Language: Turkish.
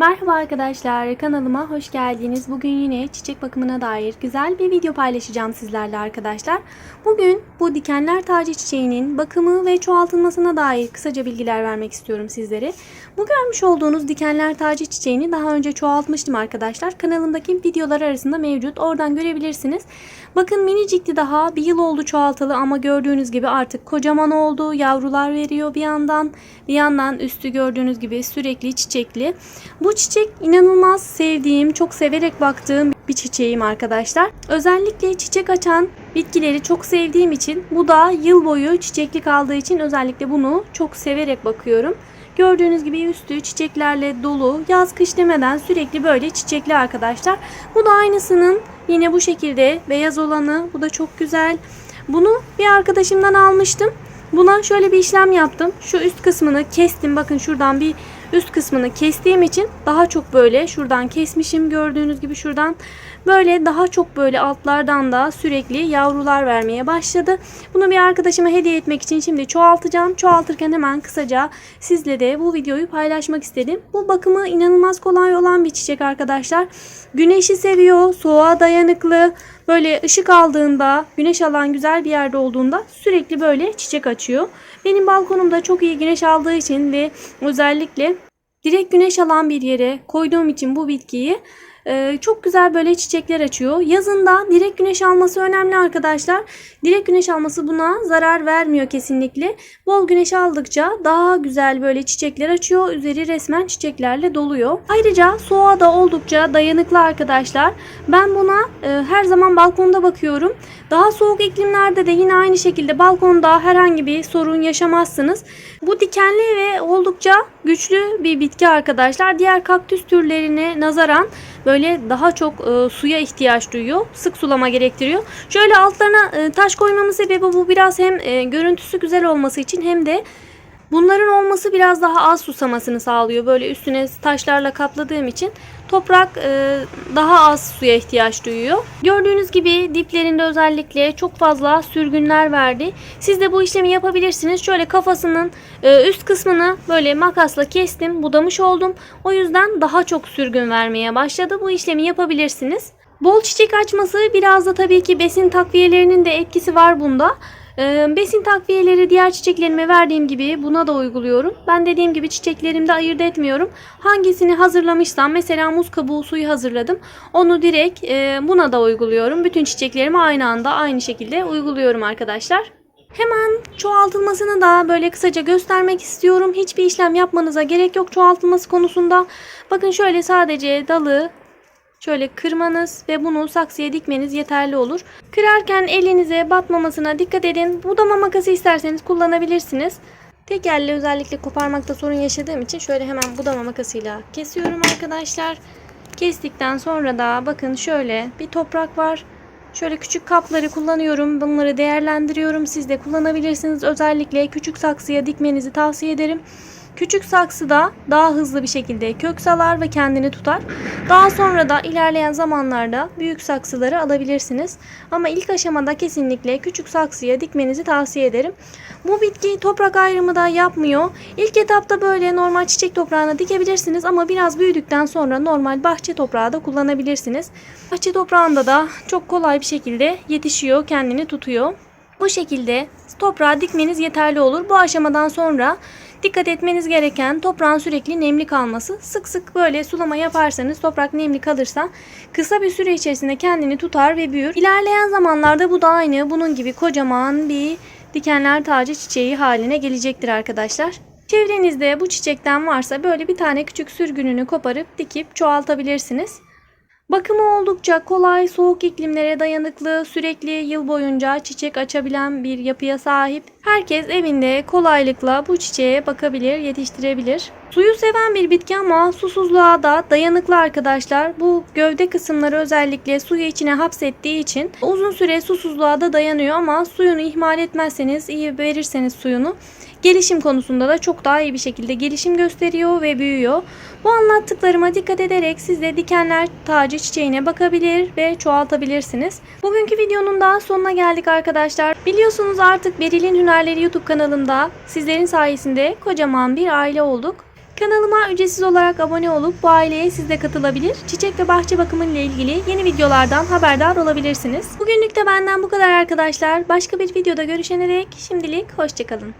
Merhaba arkadaşlar, kanalıma hoş geldiniz. Bugün yine çiçek bakımına dair güzel bir video paylaşacağım sizlerle arkadaşlar. Bugün bu dikenler tacı çiçeğinin bakımı ve çoğaltılmasına dair kısaca bilgiler vermek istiyorum sizlere. Bu görmüş olduğunuz dikenler tacı çiçeğini daha önce çoğaltmıştım arkadaşlar. Kanalımdaki videolar arasında mevcut. Oradan görebilirsiniz. Bakın minicikti daha. Bir yıl oldu çoğaltalı ama gördüğünüz gibi artık kocaman oldu. Yavrular veriyor bir yandan. Bir yandan üstü gördüğünüz gibi sürekli çiçekli. Bu çiçek inanılmaz sevdiğim, çok severek baktığım bir çiçeğim arkadaşlar. Özellikle çiçek açan bitkileri çok sevdiğim için bu da yıl boyu çiçekli kaldığı için özellikle bunu çok severek bakıyorum. Gördüğünüz gibi üstü çiçeklerle dolu. Yaz kış demeden sürekli böyle çiçekli arkadaşlar. Bu da aynısının yine bu şekilde beyaz olanı. Bu da çok güzel. Bunu bir arkadaşımdan almıştım. Buna şöyle bir işlem yaptım. Şu üst kısmını kestim. Bakın şuradan bir üst kısmını kestiğim için daha çok böyle şuradan kesmişim gördüğünüz gibi şuradan böyle daha çok böyle altlardan da sürekli yavrular vermeye başladı. Bunu bir arkadaşıma hediye etmek için şimdi çoğaltacağım. Çoğaltırken hemen kısaca sizle de bu videoyu paylaşmak istedim. Bu bakımı inanılmaz kolay olan bir çiçek arkadaşlar. Güneşi seviyor, soğuğa dayanıklı. Böyle ışık aldığında, güneş alan güzel bir yerde olduğunda sürekli böyle çiçek açıyor. Benim balkonumda çok iyi güneş aldığı için ve özellikle direkt güneş alan bir yere koyduğum için bu bitkiyi e, çok güzel böyle çiçekler açıyor. Yazında direkt güneş alması önemli arkadaşlar. Direkt güneş alması buna zarar vermiyor kesinlikle. Bol güneş aldıkça daha güzel böyle çiçekler açıyor. Üzeri resmen çiçeklerle doluyor. Ayrıca soğuğa da oldukça dayanıklı arkadaşlar. Ben buna e, her zaman balkonda bakıyorum. Daha soğuk iklimlerde de yine aynı şekilde balkonda herhangi bir sorun yaşamazsınız. Bu dikenli ve oldukça güçlü bir bitki arkadaşlar. Diğer kaktüs türlerine nazaran böyle daha çok e, suya ihtiyaç duyuyor. Sık sulama gerektiriyor. Şöyle altlarına e, taş koymamın sebebi bu biraz hem e, görüntüsü güzel olması için hem de Bunların olması biraz daha az susamasını sağlıyor. Böyle üstüne taşlarla kapladığım için toprak e, daha az suya ihtiyaç duyuyor. Gördüğünüz gibi diplerinde özellikle çok fazla sürgünler verdi. Siz de bu işlemi yapabilirsiniz. Şöyle kafasının e, üst kısmını böyle makasla kestim, budamış oldum. O yüzden daha çok sürgün vermeye başladı. Bu işlemi yapabilirsiniz. Bol çiçek açması biraz da tabii ki besin takviyelerinin de etkisi var bunda. Ee, besin takviyeleri diğer çiçeklerime verdiğim gibi buna da uyguluyorum. Ben dediğim gibi çiçeklerimde ayırt etmiyorum. Hangisini hazırlamışsam mesela muz kabuğu suyu hazırladım. Onu direkt e, buna da uyguluyorum. Bütün çiçeklerime aynı anda aynı şekilde uyguluyorum arkadaşlar. Hemen çoğaltılmasını da böyle kısaca göstermek istiyorum. Hiçbir işlem yapmanıza gerek yok çoğaltılması konusunda. Bakın şöyle sadece dalı Şöyle kırmanız ve bunu saksıya dikmeniz yeterli olur. Kırarken elinize batmamasına dikkat edin. Budama makası isterseniz kullanabilirsiniz. Tek elle özellikle koparmakta sorun yaşadığım için şöyle hemen budama makasıyla kesiyorum arkadaşlar. Kestikten sonra da bakın şöyle bir toprak var. Şöyle küçük kapları kullanıyorum. Bunları değerlendiriyorum. Siz de kullanabilirsiniz. Özellikle küçük saksıya dikmenizi tavsiye ederim. Küçük saksıda daha hızlı bir şekilde kök salar ve kendini tutar. Daha sonra da ilerleyen zamanlarda büyük saksıları alabilirsiniz. Ama ilk aşamada kesinlikle küçük saksıya dikmenizi tavsiye ederim. Bu bitki toprak ayrımı da yapmıyor. İlk etapta böyle normal çiçek toprağına dikebilirsiniz ama biraz büyüdükten sonra normal bahçe toprağı da kullanabilirsiniz. Bahçe toprağında da çok kolay bir şekilde yetişiyor, kendini tutuyor. Bu şekilde toprağa dikmeniz yeterli olur. Bu aşamadan sonra Dikkat etmeniz gereken toprağın sürekli nemli kalması. Sık sık böyle sulama yaparsanız toprak nemli kalırsa kısa bir süre içerisinde kendini tutar ve büyür. İlerleyen zamanlarda bu da aynı bunun gibi kocaman bir dikenler tacı çiçeği haline gelecektir arkadaşlar. Çevrenizde bu çiçekten varsa böyle bir tane küçük sürgününü koparıp dikip çoğaltabilirsiniz. Bakımı oldukça kolay, soğuk iklimlere dayanıklı, sürekli yıl boyunca çiçek açabilen bir yapıya sahip. Herkes evinde kolaylıkla bu çiçeğe bakabilir, yetiştirebilir. Suyu seven bir bitki ama susuzluğa da dayanıklı arkadaşlar. Bu gövde kısımları özellikle suyu içine hapsettiği için uzun süre susuzluğa da dayanıyor ama suyunu ihmal etmezseniz, iyi verirseniz suyunu gelişim konusunda da çok daha iyi bir şekilde gelişim gösteriyor ve büyüyor. Bu anlattıklarıma dikkat ederek siz de dikenler tacı çiçeğine bakabilir ve çoğaltabilirsiniz. Bugünkü videonun da sonuna geldik arkadaşlar. Biliyorsunuz artık Beril'in Hünerleri YouTube kanalımda sizlerin sayesinde kocaman bir aile olduk. Kanalıma ücretsiz olarak abone olup bu aileye siz de katılabilir. Çiçek ve bahçe bakımı ile ilgili yeni videolardan haberdar olabilirsiniz. Bugünlük de benden bu kadar arkadaşlar. Başka bir videoda görüşene dek şimdilik hoşçakalın.